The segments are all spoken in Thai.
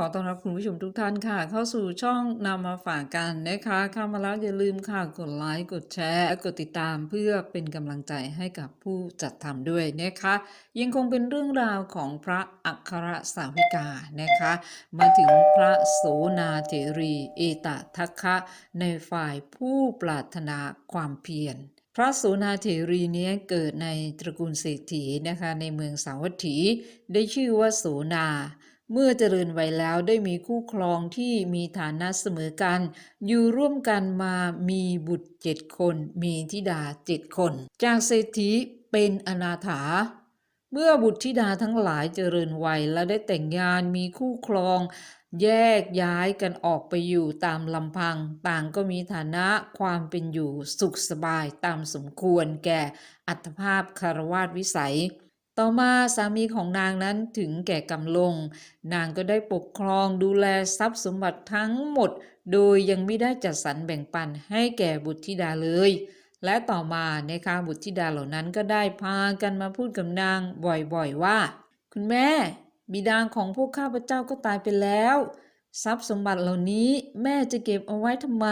ขอต้อนรับคุณผู้ชมทุกท่านค่ะ เข้าสู่ช่องนำมาฝากกันนะคะเข้ามาแล้วอย่าลืมค่ะกดไลค์กดแชร์กดติดตามเพื่อเป็นกำลังใจให้กับผู้จัดทำด้วยนะคะ ยังคงเป็นเรื่องราวของพระอัครสาวิกานะคะ มาถึงพระโสนาเถรีเอตทัคคะในฝ่ายผู้ปรารถนาความเพียรพระโสนาเถรีเนี้ยเกิดในตระกูลเศรษฐีนะคะในเมืองสาวัตถี ได้ชื่อว่าโสนา เมื่อเจริญวัยแล้วได้มีคู่ครองที่มีฐานะเสมอกัน อยู่ร่วมกันมามีบุตรเจ็ดคน มีธิดาเจ็ดคน จากเศรษฐีเป็นอนาถา เมื่อบุตรธิดาทั้งหลายเจริญวัยและได้แต่งงานมีคู่ครอง แยกย้ายกันออกไปอยู่ตามลำพัง ต่างก็มีฐานะความเป็นอยู่สุขสบายตามสมควรแก่อัตภาพคารวาสวิสัย ต่อมาสามีของนางนั้นถึงแก่กำลง นางก็ได้ปกครองดูแลทรัพย์สมบัติทั้งหมด โดยยังไม่ได้จัดสรรแบ่งปันให้แก่บุตรธิดาเลย และต่อมานะคะบุตรธิดาเหล่านั้นก็ได้พากันมาพูดกับนางบ่อยๆว่า คุณแม่ บิดาของพวกข้าพเจ้าก็ตายไปแล้ว ทรัพย์สมบัติเหล่านี้แม่จะเก็บเอาไว้ทำไม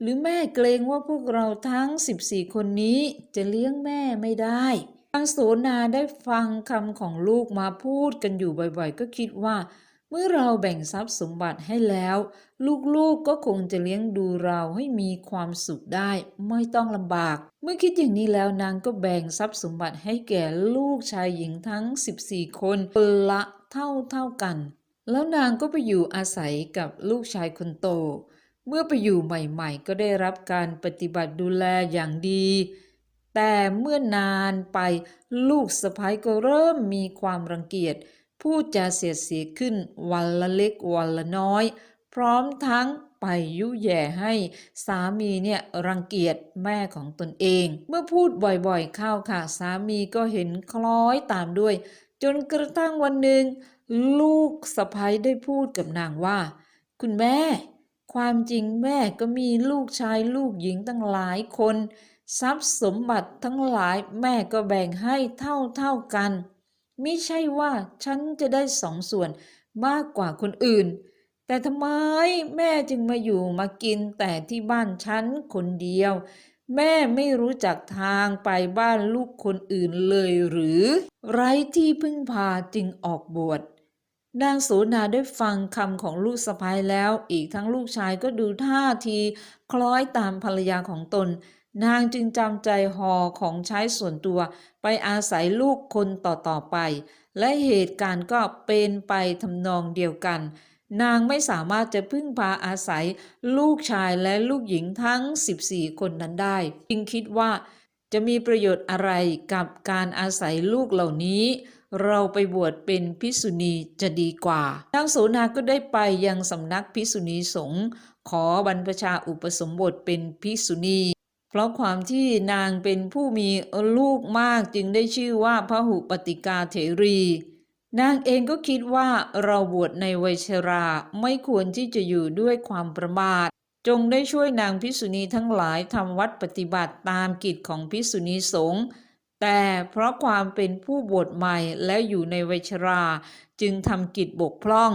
หรือแม่เกรงว่าพวกเราทั้ง 14 คนนี้จะเลี้ยงแม่ไม่ได้างโสนาได้ฟังคำของลูกมาพูดกันอยู่บ่อยๆ ก็คิดว่า เมื่อเราแบ่งทรัพย์สมบัติให้แล้ว ลูกๆก็คงจะเลี้ยงดูเราให้มีความสุขได้ ไม่ต้องลำบาก เมื่อคิดอย่างนี้แล้วนางก็แบ่งทรัพย์สมบัติให้แก่ลูกชายหญิงทั้ง 14 คนคนละเท่าเท่าๆกัน แล้วนางก็ไปอยู่อาศัยกับลูกชายคนโต เมื่อไปอยู่ใหม่ๆ ก็ได้รับการปฏิบัติดูแลอย่างดี แต่เมื่อนานไปลูกสะพ้ยก็เริ่มมีความรังเกียจพูดจาเสียดสีขึ้นวันละเล็กวันละน้อย พร้อมทั้งไปยุแย่ให้สามีเนี่ยรังเกียจแม่ของตนเอง เมื่อพูดบ่อยๆเข้าค่ะ สามีก็เห็นคล้อยตามด้วย จนกระทั่งวันหนึ่งลูกสะพ้ยได้พูดกับนางว่า คุณแม่ ความจริงแม่ก็มีลูกชายลูกหญิงตั้งหลายคน ทรัพย์สมบัติทั้งหลายแม่ก็แบ่งให้เท่าเท่าๆกันไม่ใช่ว่าฉันจะได้สองส่วนมากกว่าคนอื่น แต่ทำไมแม่จึงมาอยู่มากินแต่ที่บ้านฉันคนเดียว แม่ไม่รู้จักทางไปบ้านลูกคนอื่นเลยหรือ ไร้ที่พึ่งพาจึงออกบวชนางโสนาได้ฟังคำของลูกสะพ้ายแล้ว อีกทั้งลูกชายก็ดูท่าที คล้อยตามภรรยาของตน นางจึงจำใจหอของใช้ส่วนตัวไปอาศัยลูกคนต่อๆไป และเหตุการณ์ก็เป็นไปทำนองเดียวกัน นางไม่สามารถจะพึ่งพาอาศัยลูกชายและลูกหญิงทั้ง 14 คนนั้นได้ จึงคิดว่าจะมีประโยชน์อะไรกับการอาศัยลูกเหล่านี้ เราไปบวชเป็นภิกษุณีจะดีกว่า นางโสนาก็ได้ไปยังสำนักภิกษุณีสงฆ์ขอบรรพชาอุปสมบทเป็นภิกษุณี ราะความที่นางเป็นผู้มีลูกมากจึงได้ชื่อว่าพระหุปติกาเถรี นางเองก็คิดว่าเราบวชในวัยชราไม่ควรที่จะอยู่ด้วยความประมาท จงได้ช่วยนางภิกษุณีทั้งหลายทำวัดปฏิบัติตามกิจของภิกษุณีสงฆ์แต่เพราะความเป็นผู้บวชใหม่และอยู่ในวัยชราจึงทำกิจบกพร่อง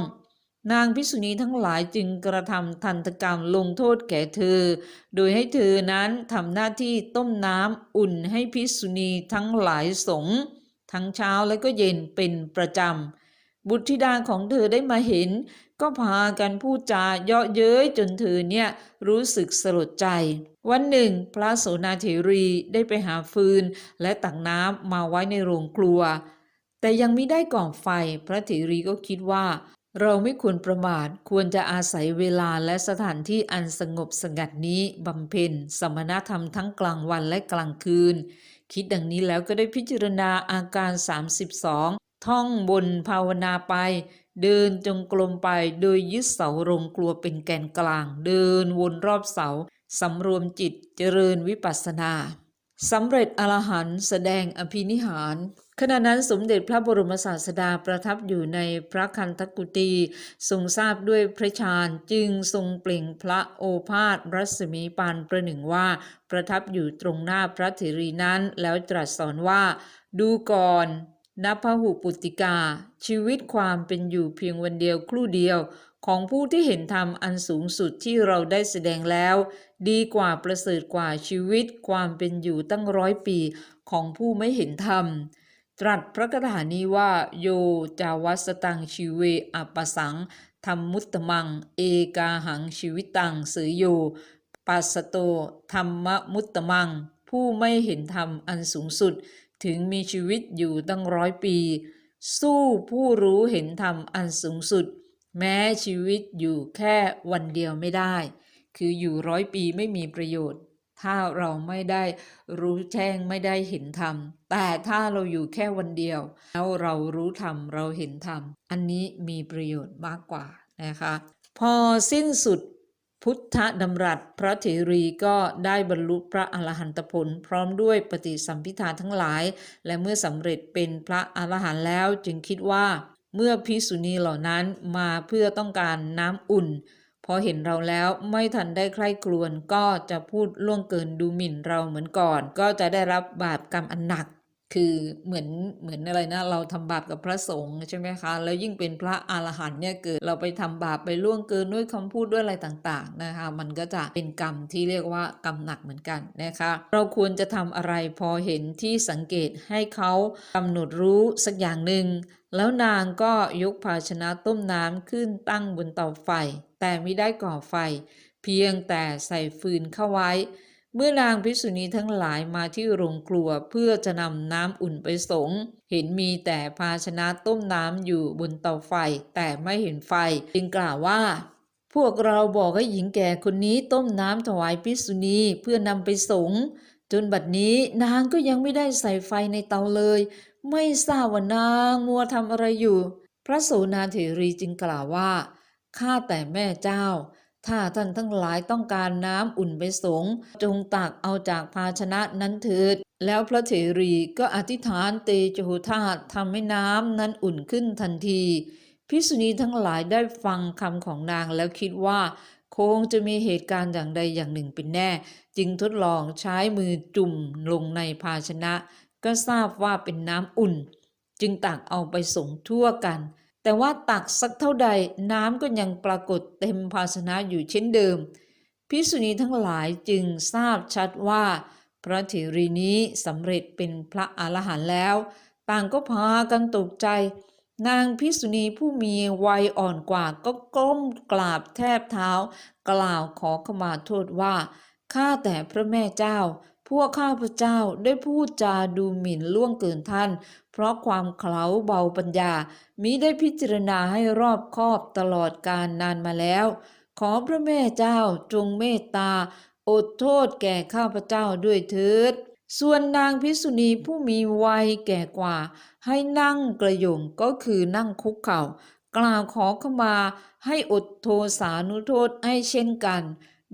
นางภิกษุณีทั้งหลายจึงกระทำทันตกรรมลงโทษแก่เธอ โดยให้เธอนั้นทำหน้าที่ต้มน้ำอุ่นให้ภิกษุณีทั้งหลายสงฆ์ทั้งเช้าและก็เย็นเป็นประจำ บุตรธิดาของเธอได้มาเห็น ก็พากันพูดจาเยาะเย้ยจนเธอเนี่ยรู้สึกสลดใจ วันหนึ่ง พระโสนาเถรีได้ไปหาฟืน และตักน้ำมาไว้ในโรงครัวแต่ยังไม่ได้ก่อไฟ พระเถรีก็คิดว่า เราไม่ควรประมาทควรจะอาศัยเวลาและสถานที่อันสงบสงัดนี้บำเพ็ญสมณธรรมทั้งกลางวันและกลางคืน คิดดังนี้แล้วก็ได้พิจารณาอาการ 32 ท่องบนภาวนาไป เดินจงกรมไปโดยยึดเสาโรงครัวเป็นแกนกลาง เดินวนรอบเสาสำรวมจิตเจริญวิปัสสนา สำเร็จอรหันต์แสดงอภินิหาร ขณะนั้นสมเด็จพระบรมศาสดาประทับอยู่ในพระคันธกุตีทรงทราบด้วยพระชาญจึงทรงเปล่งพระโอภาสรัศมีปานประหนึ่งว่า ประทับอยู่ตรงหน้าพระเถรีนั้นแล้วตรัสสอนว่า ดูก่อนนพหุปุติกา ชีวิตความเป็นอยู่เพียงวันเดียวครู่เดียว ของผู้ที่เห็นธรรมอันสูงสุดที่เราได้แสดงแล้ว ดีกว่าประเสริฐกว่าชีวิตความเป็นอยู่ตั้งร้อยปีของผู้ไม่เห็นธรรม ตรัสพระคาถานี้ว่า โยจาวัสตังชีเวอปสังธรรมมุตตมัง เอกาหังชีวิตังสือโยปัสสโตธรรมมุตตมัง ผู้ไม่เห็นธรรมอันสูงสุด ถึงมีชีวิตอยู่ตั้งร้อยปี สู้ผู้รู้เห็นธรรมอันสูงสุด แม้ชีวิตอยู่แค่วันเดียวไม่ได้ คืออยู่ร้อยปีไม่มีประโยชน์ ถ้าเราไม่ได้รู้แจ้งไม่ได้เห็นธรรม แต่ถ้าเราอยู่แค่วันเดียว แล้วเรารู้ธรรมเราเห็นธรรม อันนี้มีประโยชน์มากกว่านะคะ พอสิ้นสุดพุทธดำรัสพระเถรีก็ได้บรรลุพระอรหันตผล พร้อมด้วยปฏิสัมพิธาทั้งหลาย และเมื่อสำเร็จเป็นพระอรหันต์แล้วจึงคิดว่า เมื่อพิสุณีเหล่านั้นมาเพื่อต้องการน้ำอุ่น พอเห็นเราแล้วไม่ทันได้ใคร่ครวญก็จะพูดล่วงเกินดูหมิ่นเราเหมือนก่อน ก็จะได้รับบาปกรรมอันหนัก คือเหมือนเหมือนอะไรนะ เราทำบาปกับพระสงฆ์ใช่ไหมคะ แล้วยิ่งเป็นพระอรหันต์เนี่ยเกิดเราไปทำบาปไปล่วงเกินด้วยคำพูดด้วยอะไรต่างๆนะคะ มันก็จะเป็นกรรมที่เรียกว่ากรรมหนักเหมือนกันนะคะ เราควรจะทำอะไรพอเห็นที่สังเกตให้เขากำหนดรู้สักอย่างหนึ่งแล้วนางก็ยกภาชนะต้มน้ำขึ้นตั้งบนเตาไฟ แต่ไม่ได้ก่อไฟ เพียงแต่ใส่ฟืนเข้าไว้ เมื่อนางภิกษุณีทั้งหลายมาที่โรงครัวเพื่อจะนำน้ำอุ่นไปสง เห็นมีแต่ภาชนะต้มน้ำอยู่บนเตาไฟแต่ไม่เห็นไฟ จึงกล่าวว่า พวกเราบอกให้หญิงแก่คนนี้ต้มน้ำถวายภิกษุณีเพื่อนำไปสง จนบัดนี้นางก็ยังไม่ได้ใส่ไฟในเตาเลย ไม่ทราบว่านางมัวทำอะไรอยู่ พระโสนาเถรีจึงกล่าวว่าข้าแต่แม่เจ้า ถ้าท่านทั้งหลายต้องการน้ำอุ่นไปสงจงตักเอาจากภาชนะนั้นเถิด แล้วพระเถรีก็อธิษฐานเตโชธาตทำให้น้ำนั้นอุ่นขึ้นทันทีภิกษุณีทั้งหลายได้ฟังคำของนางแล้วคิดว่า คงจะมีเหตุการณ์อย่างใดอย่างหนึ่งเป็นแน่ จึงทดลองใช้มือจุ่มลงในภาชนะ ก็ทราบว่าเป็นน้ำอุ่น จึงตักเอาไปส่งทั่วกัน แต่ว่าตักสักเท่าใดน้ำก็ยังปรากฏเต็มภาชนะอยู่เช่นเดิมภิกษุณีทั้งหลายจึงทราบชัดว่า พระเถรีนี้สำเร็จเป็นพระอรหันต์แล้ว ต่างก็พากันตกใจ นางภิกษุณีผู้มีวัยอ่อนกว่าก็ก้มกราบแทบเท้า กล่าวขอขมาโทษว่าข้าแต่พระแม่เจ้า พวกข้าพเจ้าได้พูดจาดูหมิ่นล่วงเกินท่าน เพราะความเขลาเบาปัญญา มิได้พิจารณาให้รอบคอบตลอดการนานมาแล้ว ขอพระแม่เจ้าจงเมตตา อดโทษแก่ข้าพเจ้าด้วยเถิด ส่วนนางภิกษุณีผู้มีวัยแก่กว่า ให้นั่งกระยงก็คือนั่งคุกเข่า กล่าวขอขมาให้อดโทสานุโทษให้เช่นกัน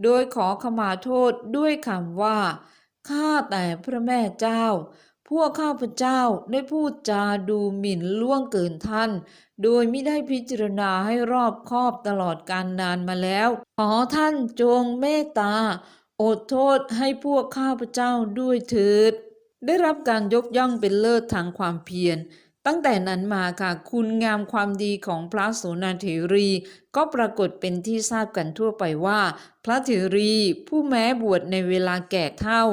โดยขอขมาโทษด้วยคำว่า ข้าแต่พระแม่เจ้า พวกข้าพเจ้าได้พูดจาดูหมิ่นล่วงเกินท่าน โดยไม่ได้พิจารณาให้รอบคอบตลอดการนานมาแล้ว ขอท่านจงเมตตา อดโทษให้พวกข้าพเจ้าด้วยเถิด ได้รับการยกย่องเป็นเลิศทางความเพียร ตั้งแต่นั้นมาค่ะ คุณงามความดีของพระโสนาเถรี ก็ปรากฏเป็นที่ทราบกันทั่วไปว่า พระเถรีผู้แม้บวชในเวลาแก่เท่า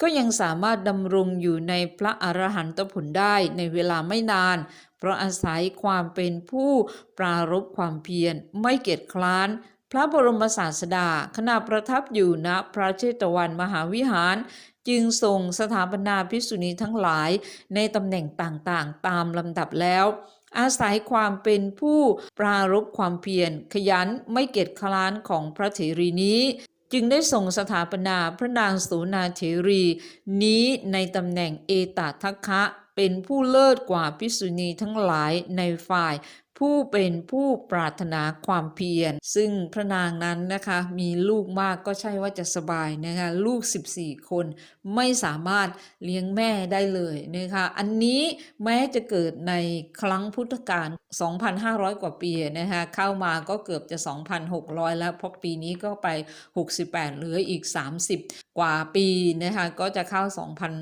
ก็ยังสามารถดำรงอยู่ในพระอรหันตผลได้ในเวลาไม่นาน เพราะอาศัยความเป็นผู้ปรารบความเพียรไม่เกียจคร้านพระบรมศาสดาขณะประทับอยู่ณพระเชตวันมหาวิหาร จึงทรงสถาปนาภิกษุณีทั้งหลายในตำแหน่งต่างๆ ตามลำดับแล้ว อาศัยความเป็นผู้ปรารบความเพียรขยันไม่เกียจคร้านของพระเถรีนี้ จึงได้ส่งสถาปนาพระนางโสนาเถรี นี้ในตำแหน่งเอตทัคคะเป็นผู้เลิศกว่าภิกษุณีทั้งหลายในฝ่าย ผู้เป็นผู้ปรารถนาความเพียร ซึ่งพระนางนั้นนะคะมีลูกมากก็ใช่ว่าจะสบายนะคะลูก 14 คนไม่สามารถเลี้ยงแม่ได้เลยนะคะอันนี้แม้จะเกิดในครั้งพุทธกาล 2,500 กว่าปีนะคะเข้ามาก็เกือบจะ 2,600 แล้วเพราะปีนี้ก็ไป 68 เหลืออีก 30 กว่าปีนะคะก็จะเข้า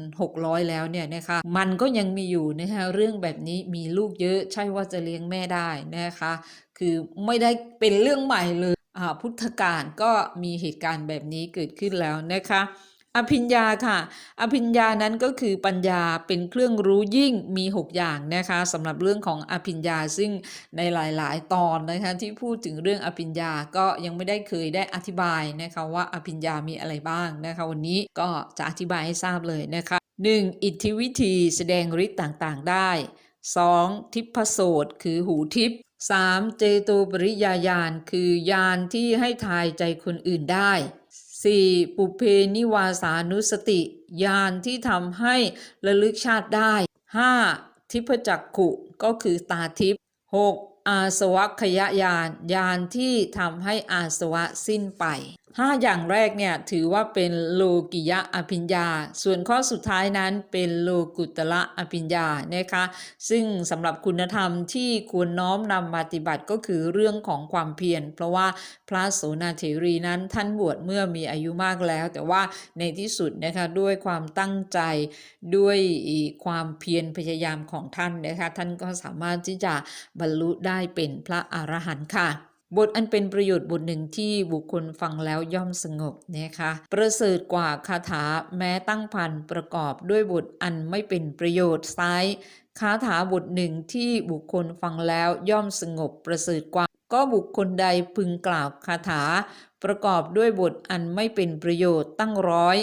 2,600 แล้วเนี่ยนะคะมันก็ยังมีอยู่นะคะเรื่องแบบนี้มีลูกเยอะใช่ว่าจะเลี้ยงแม่ได้ได้นะคะ คือไม่ได้เป็นเรื่องใหม่เลยพุทธกาลก็มีเหตุการณ์แบบนี้เกิดขึ้นแล้วนะคะ อภิญญาค่ะ อภิญญานั้นก็คือปัญญาเป็นเครื่องรู้ยิ่งมี 6 อย่างนะคะสำหรับเรื่องของอภิญญาซึ่งในหลายๆ ตอนนะคะที่พูดถึงเรื่องอภิญญาก็ยังไม่ได้เคยได้อธิบายนะคะว่าอภิญญามีอะไรบ้างนะคะวันนี้ก็จะอธิบายให้ทราบเลยนะคะ 1. อิทธิวิธีแสดงฤทธิ์ต่างๆ ได้ 2. ทิพโสตคือหูทิพ 3. เจโตปริยาญาณคือญาณที่ให้ทายใจคนอื่นได้ 4. ปุเพนิวาสานุสติญาณที่ทำให้ระลึกชาติได้ 5. ทิพจักขุก็คือตาทิพ 6. อาสวะขยาญาณญาณที่ทำให้อาสวะสิ้นไป ห้าอย่างแรกเนี่ยถือว่าเป็นโลกิยะอภิญญา ส่วนข้อสุดท้ายนั้นเป็นโลกุตละอภิญญานะคะซึ่งสำหรับคุณธรรมที่ควรน้อมนำปฏิบัติก็คือเรื่องของความเพียร เพราะว่าพระโสนาเถรีนั้นท่านบวชเมื่อมีอายุมากแล้ว แต่ว่าในที่สุดนะคะด้วยความตั้งใจด้วยความเพียรพยายามของท่านนะคะท่านก็สามารถที่จะบรรลุได้เป็นพระอรหันต์ค่ะ บทอันเป็นประโยชน์บทหนึ่งที่บุคคลฟังแล้วย่อมสงบนะคะประเสริฐกว่าคาถาแม้ตั้งพันประกอบด้วยบทอันไม่เป็นประโยชน์ซ้ายคาถาบทหนึ่งที่บุคคลฟังแล้วย่อมสงบประเสริฐกว่า ก็บุคคลใดพึงกล่าวคาถา ประกอบด้วยบทอันไม่เป็นประโยชน์ตั้งร้อย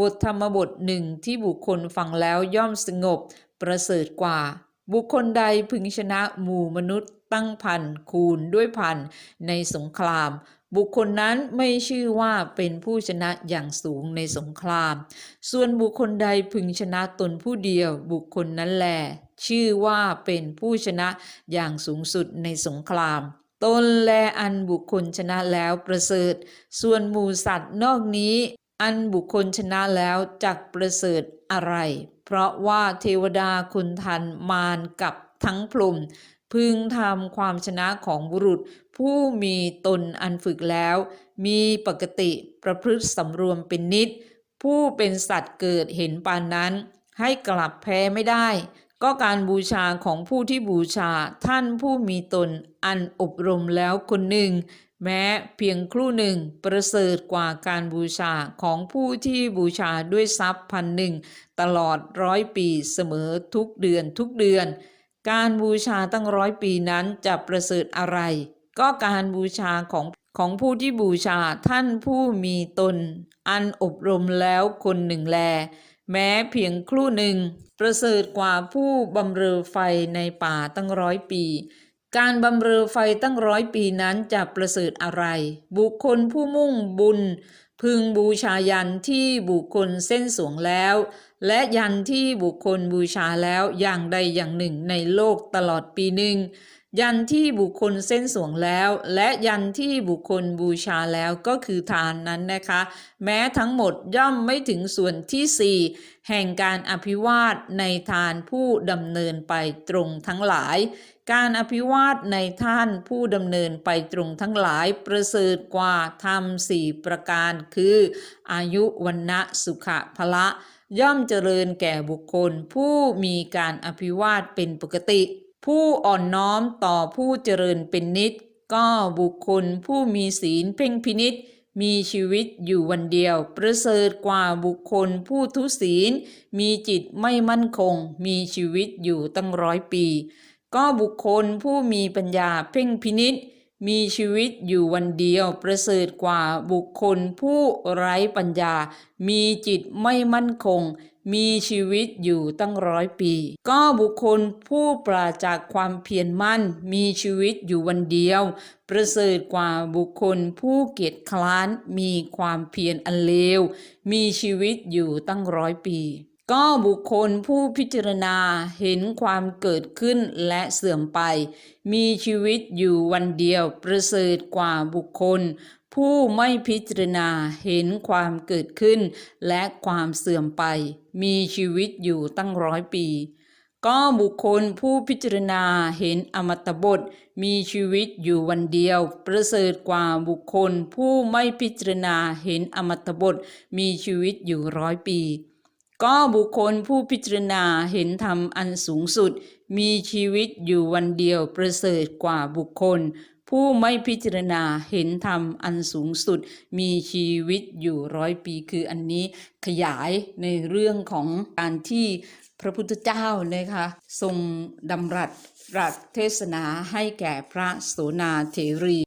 บทธรรมบทหนึ่งที่บุคคลฟังแล้วย่อมสงบ ประเสริฐกว่า บุคคลใดพึงชนะหมู่มนุษย์ ตั้งพันคูณด้วยพันในสงคราม บุคคลนั้นไม่ชื่อว่าเป็นผู้ชนะอย่างสูงในสงคราม ส่วนบุคคลใดพึงชนะตนผู้เดียวบุคคลนั้นแล ชื่อว่าเป็นผู้ชนะอย่างสูงสุดในสงครามตนแลอันบุคคลชนะแล้วประเสริฐ ส่วนหมู่สัตว์นอกนี้ อันบุคคลชนะแล้วจักประเสริฐอะไร เพราะว่าเทวดาคุณทันมารกับทั้งพรหม พึงทำความชนะของบุรุษ ผู้มีตนอันฝึกแล้ว มีปกติประพฤติสำรวมเป็นนิด ผู้เป็นสัตว์เกิดเห็นปานนั้น ให้กลับแพ้ไม่ได้ ก็การบูชาของผู้ที่บูชาท่านผู้มีตนอันอบรมแล้วคนหนึ่ง แม้เพียงครู่หนึ่งประเสริฐกว่าการบูชาของผู้ที่บูชาด้วยทรัพย์พันหนึ่งตลอดร้อยปีเสมอทุกเดือนทุกเดือน การบูชาตั้งร้อยปีนั้นจะประเสริฐอะไร ก็การบูชาของของผู้ที่บูชาท่านผู้มีตน อันอบรมแล้วคนหนึ่งแล แม้เพียงครู่หนึ่ง ประเสริฐกว่าผู้บำเรอไฟในป่าตั้งร้อยปี การบำเรอไฟตั้งร้อยปีนั้นจะประเสริฐอะไร บุคคลผู้มุ่งบุญ พึงบูชายันที่บุคคลเส้นสวงแล้ว และยันที่บุคคลบูชาแล้วอย่างใดอย่างหนึ่งในโลกตลอดปีหนึ่ง ยันที่บุคคลเส้นสวงแล้ว และยันที่บุคคลบูชาแล้วก็คือทานนั้นนะคะ แม้ทั้งหมดย่อมไม่ถึงส่วนที่สี่แห่งการอภิวาทในทานผู้ดำเนินไปตรงทั้งหลาย การอภิวาทในท่านผู้ดำเนินไปตรงทั้งหลายประเสริฐกว่าธรรมสี่ประการคือ อายุวันนะสุขะพละย่อมเจริญแก่บุคคล ผู้มีการอภิวาทเป็นปกติ ผู้อ่อนน้อมต่อผู้เจริญเป็นนิด ก็บุคคลผู้มีศีลเพ่งพินิษมีชีวิตอยู่วันเดียว ประเสริฐกว่าบุคคลผู้ทุศีล มีจิตไม่มั่นคง มีชีวิตอยู่ตั้งร้อยปี ก็บุคคลผู้มีปัญญาเพ่งพินิษมีชีวิตอยู่วันเดียวประเสริฐกว่าบุคคลผู้ไร้ปัญญา มีจิตไม่มั่นคง มีชีวิตอยู่ตั้งร้อยปี ก็บุคคลผู้ปราจากความเพียรมั่น มีชีวิตอยู่วันเดียว ประเสริฐกว่าบุคคลผู้เกียจคร้าน มีความเพียรอันเลว มีชีวิตอยู่ตั้งร้อยปี ก็บุคคลผู้พิจารณาเห็นความเกิดขึ้นและเสื่อมไป มีชีวิตอยู่วันเดียวประเสริฐกว่าบุคคล ผู้ไม่พิจารณาเห็นความเกิดขึ้น และความเสื่อมไป มีชีวิตอยู่ตั้งร้อยปี ก็บุคคลผู้พิจารณาเห็นอมตะบท มีชีวิตอยู่วันเดียว ประเสริฐกว่าบุคคล ผู้ไม่พิจารณาเห็นอมตะบท มีชีวิตอยู่ร้อยปี ก็บุคคลผู้พิจารณาเห็นธรรมอันสูงสุด มีชีวิตอยู่วันเดียวประเสริฐกว่าบุคคล ผู้ไม่พิจารณาเห็นธรรมอันสูงสุด มีชีวิตอยู่ร้อยปีคืออันนี้ขยายในเรื่องของการที่พระพุทธเจ้านะคะทรงดำรัสตรัสเทศนาให้แก่พระโสนาเถรี